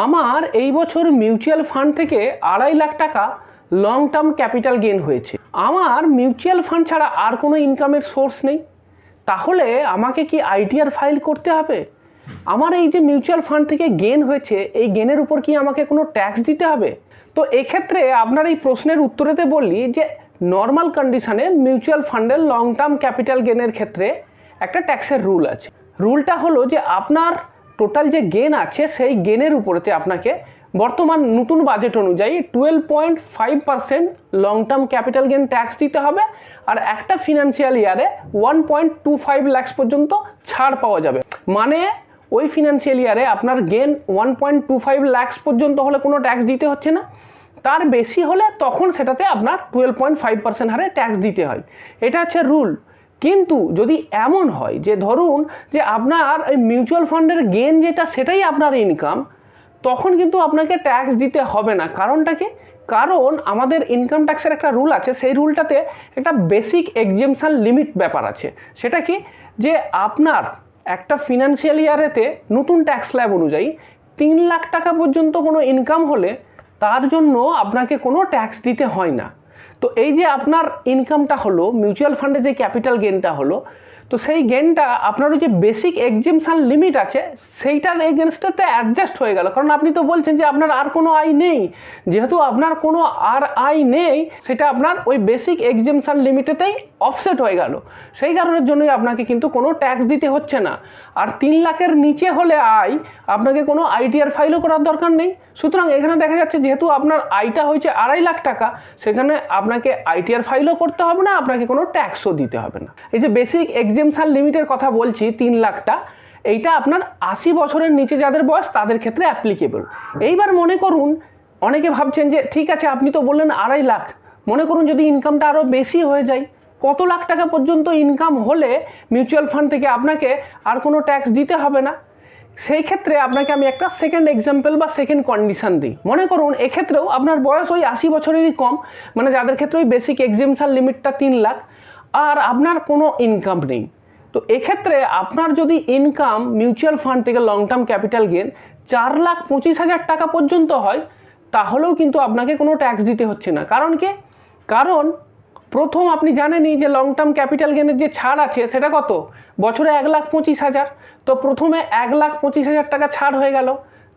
আমার এই বছর মিউচুয়াল ফান্ড থেকে আড়াই লাখ টাকা লং টার্ম ক্যাপিটাল গেন হয়েছে। আমার মিউচুয়াল ফান্ড ছাড়া আর কোনো ইনকামের সোর্স নেই। তাহলে আমাকে কি আইটিআর ফাইল করতে হবে? আমার এই যে মিউচুয়াল ফান্ড থেকে গেন হয়েছে, এই গেনের উপর কি আমাকে কোনো ট্যাক্স দিতে হবে? তো এক্ষেত্রে আপনার এই প্রশ্নের উত্তরেতে বললি যে নর্মাল কন্ডিশনে মিউচুয়াল ফান্ডের লং টার্ম ক্যাপিটাল গেনের ক্ষেত্রে একটা ট্যাক্সের রুল আছে। রুলটা হলো যে আপনার টোটাল যে গেন আছে, সেই গেনের উপরেতে আপনাকে বর্তমান নতুন বাজেট অনুযায়ী twelve point five percent long term capital gain tax দিতে হবে আর একটা ফিনান্সিয়াল ইয়ারে one point two five lakhs পর্যন্ত ছাড় পাওয়া যাবে। মানে ওই ফিনান্সিয়াল ইয়ারে আপনার gain one point two five lakhs পর্যন্ত হলে কোনো ট্যাক্স দিতে হচ্ছে না। তার বেশি হলে তখন সেটাতে আপনার টুয়েলভ পয়েন্ট ফাইভ পার্সেন্ট হারে ট্যাক্স দিতে হয়। এটা হচ্ছে রুল কিন্তু যদি এমন হয় যে ধরুন যে আপনার এই মিউচুয়াল ফান্ডের গেন যেটা, সেটাই আপনার ইনকাম তখন কিন্তু আপনাকে ট্যাক্স দিতে হবে না। কারণটা কি? কারণ আমাদের ইনকাম ট্যাক্সের একটা রুল আছে, সেই রুলটাতে একটা বেসিক এক্সেমশান লিমিট ব্যাপার আছে। সেটা কি? যে আপনার একটা ফিনান্সিয়াল ইয়ারেতে নতুন ট্যাক্স স্ল্যাব অনুযায়ী তিন লাখ টাকা পর্যন্ত কোনো ইনকাম হলে তার জন্য আপনাকে কোনো ট্যাক্স দিতে হয় না। তো এই যে আপনার ইনকামটা হলো মিউচুয়াল ফান্ডে যে ক্যাপিটাল গেনটা হলো, তো সেই গেনটা আপনার ওই যে বেসিক এক্সিমশান লিমিট আছে, সেইটার এগেনস্টে অ্যাডজাস্ট হয়ে গেল। কারণ আপনি তো বলছেন যে আপনার আর কোনো আয় নেই। যেহেতু আপনার কোনো আর আয় নেই, সেটা আপনার ওই বেসিক এক্সিমশান লিমিটেতেই অফসেট হয়ে গেল। সেই কারণের জন্যই আপনাকে কিন্তু কোনো ট্যাক্স দিতে হচ্ছে না। আর তিন লাখের নিচে হলে আয়, আপনাকে কোনো আইটিআর ফাইলও করার দরকার নেই। সুতরাং এখানে দেখা যাচ্ছে যেহেতু আপনার আয়টা হয়েছে আড়াই লাখ টাকা, সেখানে আপনাকে আইটিআর ফাইলও করতে হবে না, আপনাকে কোনো ট্যাক্সও দিতে হবে না। এই যে বেসিক এক্সিমশন লিমিটের কথা বলছি, তিন লাখটা, এইটা আপনার আশি বছরের নিচে যাদের বয়স, তাদের ক্ষেত্রে অ্যাপ্লিকেবল এইবার মনে করুন, অনেকে ভাবছেন যে, ঠিক আছে, আপনি তো বললেন আড়াই লাখ। মনে করুন যদি ইনকামটা আরও বেশি হয়ে যায়। কত লাখ টাকা পর্যন্ত ইনকাম হলে মিউচুয়াল ফান্ড থেকে আপনাকে আর কোনো ট্যাক্স দিতে হবে না। সেই ক্ষেত্রে আপনাকে আমি একটা সেকেন্ড এক্সাম্পল বা সেকেন্ড কন্ডিশন দিই। মনে করুন, এক্ষেত্রেও আপনার বয়স ওই আশি বছরেরই কম মানে যাদের ক্ষেত্রে ওই বেসিক এক্সামশন লিমিটটা তিন লাখ, আর আপনার কোনো ইনকাম নেই। তো এক্ষেত্রে আপনার যদি ইনকাম মিউচুয়াল ফান্ড থেকে লং টার্ম ক্যাপিটাল গেন চার লাখ পঁচিশ হাজার টাকা পর্যন্ত হয়, তাহলেও কিন্তু আপনাকে কোনো ট্যাক্স দিতে হচ্ছে না। কারণ কি? কারণ প্রথম আপনি জানেনই যে লং টার্ম ক্যাপিটাল গেনের যে ছাড় আছে, সেটা কত? বছরে এক লাখ পঁচিশ হাজার। তো প্রথমে এক লাখ পঁচিশ হাজার টাকা ছাড় হয়ে গেল।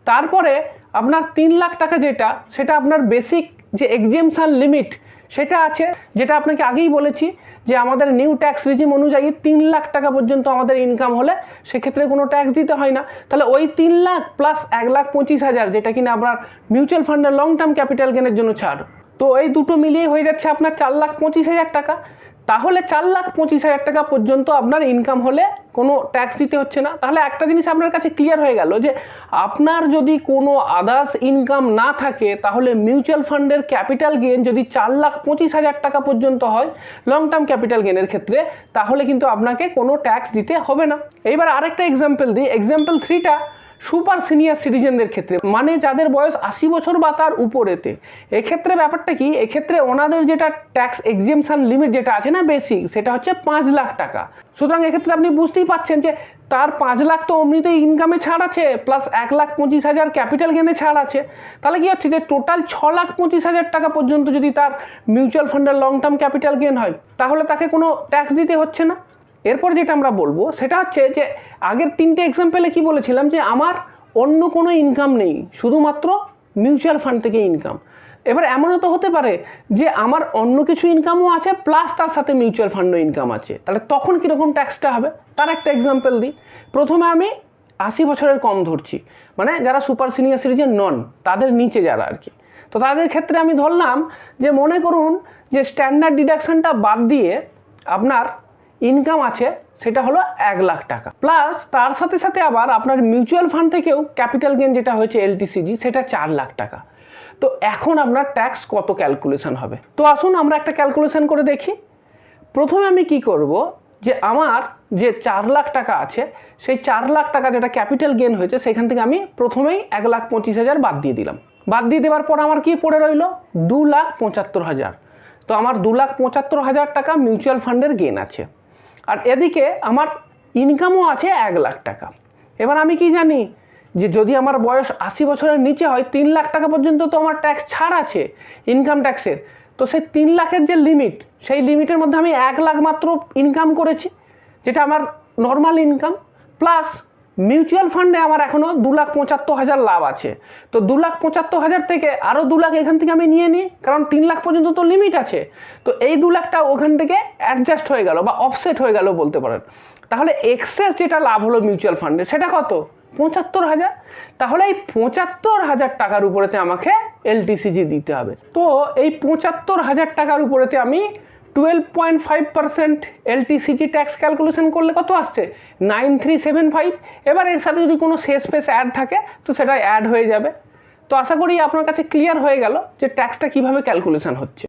তারপরে আপনার তিন লাখ টাকা যেটা, সেটা আপনার বেসিক যে এক্সিমশন লিমিট সেটা আছে। যেটা আপনাকে আগেই বলেছি যে আমাদের নিউ ট্যাক্স রিজিম অনুযায়ী তিন লাখ টাকা পর্যন্ত আমাদের ইনকাম হলে সেক্ষেত্রে কোনো ট্যাক্স দিতে হয় না। তাহলে ওই তিন লাখ প্লাস এক লাখ পঁচিশ হাজার, যেটা কিনা আপনার মিউচুয়াল ফান্ডের লং টার্ম ক্যাপিটাল গেনের জন্য ছাড়। তো এই দুটো মিলিয়ে হয়ে যাচ্ছে আপনার চার লাখ পঁচিশ হাজার টাকা। তাহলে চার লাখ পঁচিশ হাজার টাকা পর্যন্ত আপনার ইনকাম হলে কোনো ট্যাক্স দিতে হচ্ছে না। তাহলে একটা জিনিস আপনার কাছে ক্লিয়ার হয়ে গেল যে আপনার যদি কোনো আদার্স ইনকাম না থাকে, তাহলে মিউচুয়াল ফান্ডের ক্যাপিটাল গেন যদি চার লাখ পঁচিশ হাজার টাকা পর্যন্ত হয় লং টার্ম ক্যাপিটাল গেনের ক্ষেত্রে, তাহলে কিন্তু আপনাকে কোনো ট্যাক্স দিতে হবে না। এইবার আরেকটা এক্সাম্পল দিই। এক্সাম্পল থ্রিটা সুপার সিনিয়র সিটিজেনদের ক্ষেত্রে মানে যাদের বয়স আশি বছর বা তার উপরেতে। এক্ষেত্রে ব্যাপারটা কি? এক্ষেত্রে ওনাদের যেটা ট্যাক্স এক্সিমশন লিমিট যেটা আছে না বেসিক সেটা হচ্ছে পাঁচ লাখ টাকা। সুতরাং এক্ষেত্রে আপনি বুঝতেই পাচ্ছেন যে তার পাঁচ লাখ তো অমনিতেই ইনকামে ছাড় আছে প্লাস এক লাখ পঁচিশ হাজার ক্যাপিটাল গেনে ছাড় আছে। তাহলে কি হচ্ছে যে টোটাল ছ লাখ পঁচিশ হাজার টাকা পর্যন্ত যদি তার মিউচুয়াল ফান্ডের লং টার্ম ক্যাপিটাল গেন হয়, তাহলে তাকে কোনো ট্যাক্স দিতে হচ্ছে না। এরপর যেটা আমরা বলব, সেটা হচ্ছে যে আগের তিনটে এক্সাম্পলে কি বলেছিলাম যে আমার অন্য কোনো ইনকাম নেই, শুধুমাত্র মিউচুয়াল ফান্ড থেকে ইনকাম এবার এমনও তো হতে পারে যে আমার অন্য কিছু ইনকামও আছে প্লাস তার সাথে মিউচুয়াল ফান্ডও ইনকাম আছে। তাহলে তখন কীরকম ট্যাক্সটা হবে? তার একটা এক্সাম্পল দিই। প্রথমে আমি আশি বছরের কম ধরছি। মানে যারা সুপার সিনিয়র সিটিজেন নন, তাদের নিচে যারা আর কি। তো তাদের ক্ষেত্রে আমি ধরলাম যে মনে করুন যে স্ট্যান্ডার্ড ডিডাকশনটা বাদ দিয়ে আপনার ইনকাম আছে, সেটা হলো এক লাখ টাকা। প্লাস তার সাথে সাথে আবার আপনার মিউচুয়াল ফান্ড থেকেও ক্যাপিটাল গেন যেটা হয়েছে এলটিসিজি সেটা চার লাখ টাকা। তো এখন আপনার ট্যাক্স কত ক্যালকুলেশন হবে? তো আসুন আমরা একটা ক্যালকুলেশন করে দেখি। প্রথমে আমি কি করব? যে আমার যে চার লাখ টাকা আছে, সেই চার লাখ টাকা যেটা ক্যাপিটাল গেন হয়েছে, সেখান থেকে আমি প্রথমেই এক লাখ পঁচিশ হাজার বাদ দিয়ে দিলাম। বাদ দিয়ে দেওয়ার পর আমার কি পড়ে রইল? দু লাখ পঁচাত্তর হাজার। তো আমার দু লাখ পঁচাত্তর হাজার টাকা মিউচুয়াল ফান্ডের গেন আছে। আর এদিকে আমার ইনকামও আছে এক লাখ টাকা। এবার আমি কি জানি যে যদি আমার বয়স আশি বছরের নিচে হয়, তিন লাখ টাকা পর্যন্ত তো আমার ট্যাক্স ছাড় আছে ইনকাম ট্যাক্সের তো সেই তিন লাখের যে লিমিট সেই লিমিটের মধ্যে আমি এক লাখ মাত্র ইনকাম করেছি, যেটা আমার নর্মাল ইনকাম প্লাস মিউচুয়াল ফান্ডে আমার এখনও দু লাখ পঁচাত্তর হাজার লাভ আছে। তো দু লাখ পঁচাত্তর হাজার থেকে আরও দু লাখ এখান থেকে আমি নিয়ে নিই, কারণ তিন লাখ পর্যন্ত তো লিমিট আছে। তো এই দু লাখটা ওখান থেকে অ্যাডজাস্ট হয়ে গেল বা অফসেট হয়ে গেল বলতে পারেন। তাহলে এক্সেস যেটা লাভ হলো মিউচুয়াল ফান্ডে, সেটা কত? পঁচাত্তর হাজার? তাহলে এই পঁচাত্তর হাজার টাকার উপরেতে আমাকে এলটিসিজি দিতে হবে। তো এই পঁচাত্তর হাজার টাকার উপরেতে আমি twelve point five percent LTCG tax calculation করলে কত আসছে? নাইন থ্রি সেভেন ফাইভ এবার এর সাথে যদি কোনো শেষ ফেস অ্যাড থাকে, তো সেটা অ্যাড হয়ে যাবে। তো আশা করি আপনার কাছে ক্লিয়ার হয়ে গেল যে ট্যাক্সটা কীভাবে ক্যালকুলেশন হচ্ছে।